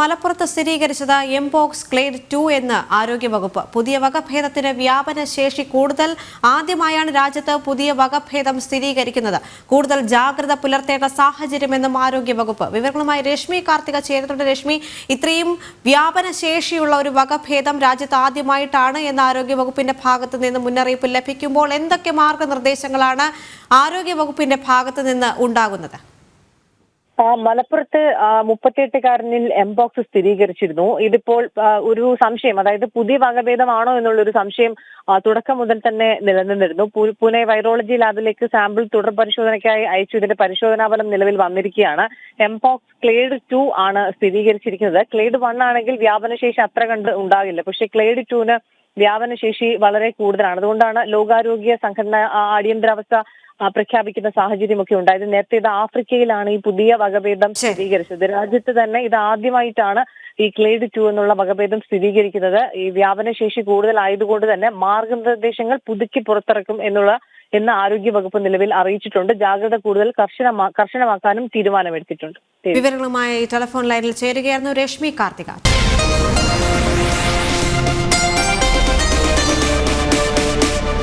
മലപ്പുറത്ത് സ്ഥിരീകരിച്ചത് mpox clade two എന്ന് ആരോഗ്യവകുപ്പ്. പുതിയ വകഭേദത്തിന് വ്യാപന ശേഷി കൂടുതൽ. ആദ്യമായാണ് രാജ്യത്ത് പുതിയ വകഭേദം സ്ഥിരീകരിക്കുന്നത്. കൂടുതൽ ജാഗ്രത പുലർത്തേണ്ട സാഹചര്യമെന്നും ആരോഗ്യവകുപ്പ്. വിവരങ്ങളുമായി രശ്മി കാർത്തിക ചേരുന്നുണ്ട്. രശ്മി ഇത്രയും വ്യാപന ശേഷിയുള്ള ഒരു വകഭേദം രാജ്യത്ത് ആദ്യമായിട്ടാണ് എന്ന് ആരോഗ്യവകുപ്പിന്റെ ഭാഗത്ത് നിന്ന് മുന്നറിയിപ്പ് ലഭിക്കുമ്പോൾ എന്തൊക്കെ മാർഗനിർദ്ദേശങ്ങളാണ് ആരോഗ്യവകുപ്പിന്റെ ഭാഗത്ത് നിന്ന് ഉണ്ടാകുന്നത്? മലപ്പുറത്ത് മുപ്പത്തിയെട്ടുകാരനിൽ എംബോക്സ് സ്ഥിരീകരിച്ചിരുന്നു. ഇതിപ്പോൾ ഒരു സംശയം അതായത് പുതിയ വകഭേദമാണോ എന്നുള്ളൊരു സംശയം തുടക്കം മുതൽ തന്നെ നിലനിന്നിരുന്നു. പൂനെ വൈറോളജി ലാബിലേക്ക് സാമ്പിൾ തുടർ പരിശോധനയ്ക്കായി അയച്ചു. ഇതിന്റെ പരിശോധനാ ഫലം നിലവിൽ വന്നിരിക്കുകയാണ്. എംപോക്സ് ക്ലേഡ് ടു ആണ് സ്ഥിരീകരിച്ചിരിക്കുന്നത്. ക്ലേഡ് വൺ ആണെങ്കിൽ വ്യാപനശേഷി അത്ര കണ്ട് ഉണ്ടാകില്ല. പക്ഷേ ക്ലേഡ് ടുവിന് വ്യാപനശേഷി വളരെ കൂടുതലാണ്. അതുകൊണ്ടാണ് ലോകാരോഗ്യ സംഘടന അടിയന്തരാവസ്ഥ പ്രഖ്യാപിക്കുന്ന സാഹചര്യമൊക്കെ ഉണ്ടായത്. നേരത്തെ ഇത് ആഫ്രിക്കയിലാണ് ഈ പുതിയ വകഭേദം. സ്ഥിരീകരിച്ചത്. രാജ്യത്ത് തന്നെ ഇത് ആദ്യമായിട്ടാണ് ഈ ക്ലേഡ് ടു എന്നുള്ള വകഭേദം സ്ഥിരീകരിക്കുന്നത്. ഈ വ്യാപനശേഷി കൂടുതലായതുകൊണ്ട് തന്നെ മാർഗനിർദ്ദേശങ്ങൾ പുതുക്കി പുറത്തിറക്കും എന്നുള്ള എന്ന് ആരോഗ്യ വകുപ്പ് നിലവിൽ അറിയിച്ചിട്ടുണ്ട്. ജാഗ്രത കൂടുതൽ കർശനമാ കർശനമാക്കാനും തീരുമാനമെടുത്തിട്ടുണ്ട്. വിവരങ്ങളുമായി ടെലിഫോൺ ലൈനിൽ ചേരുകയായിരുന്നു രശ്മി കാർത്തിക.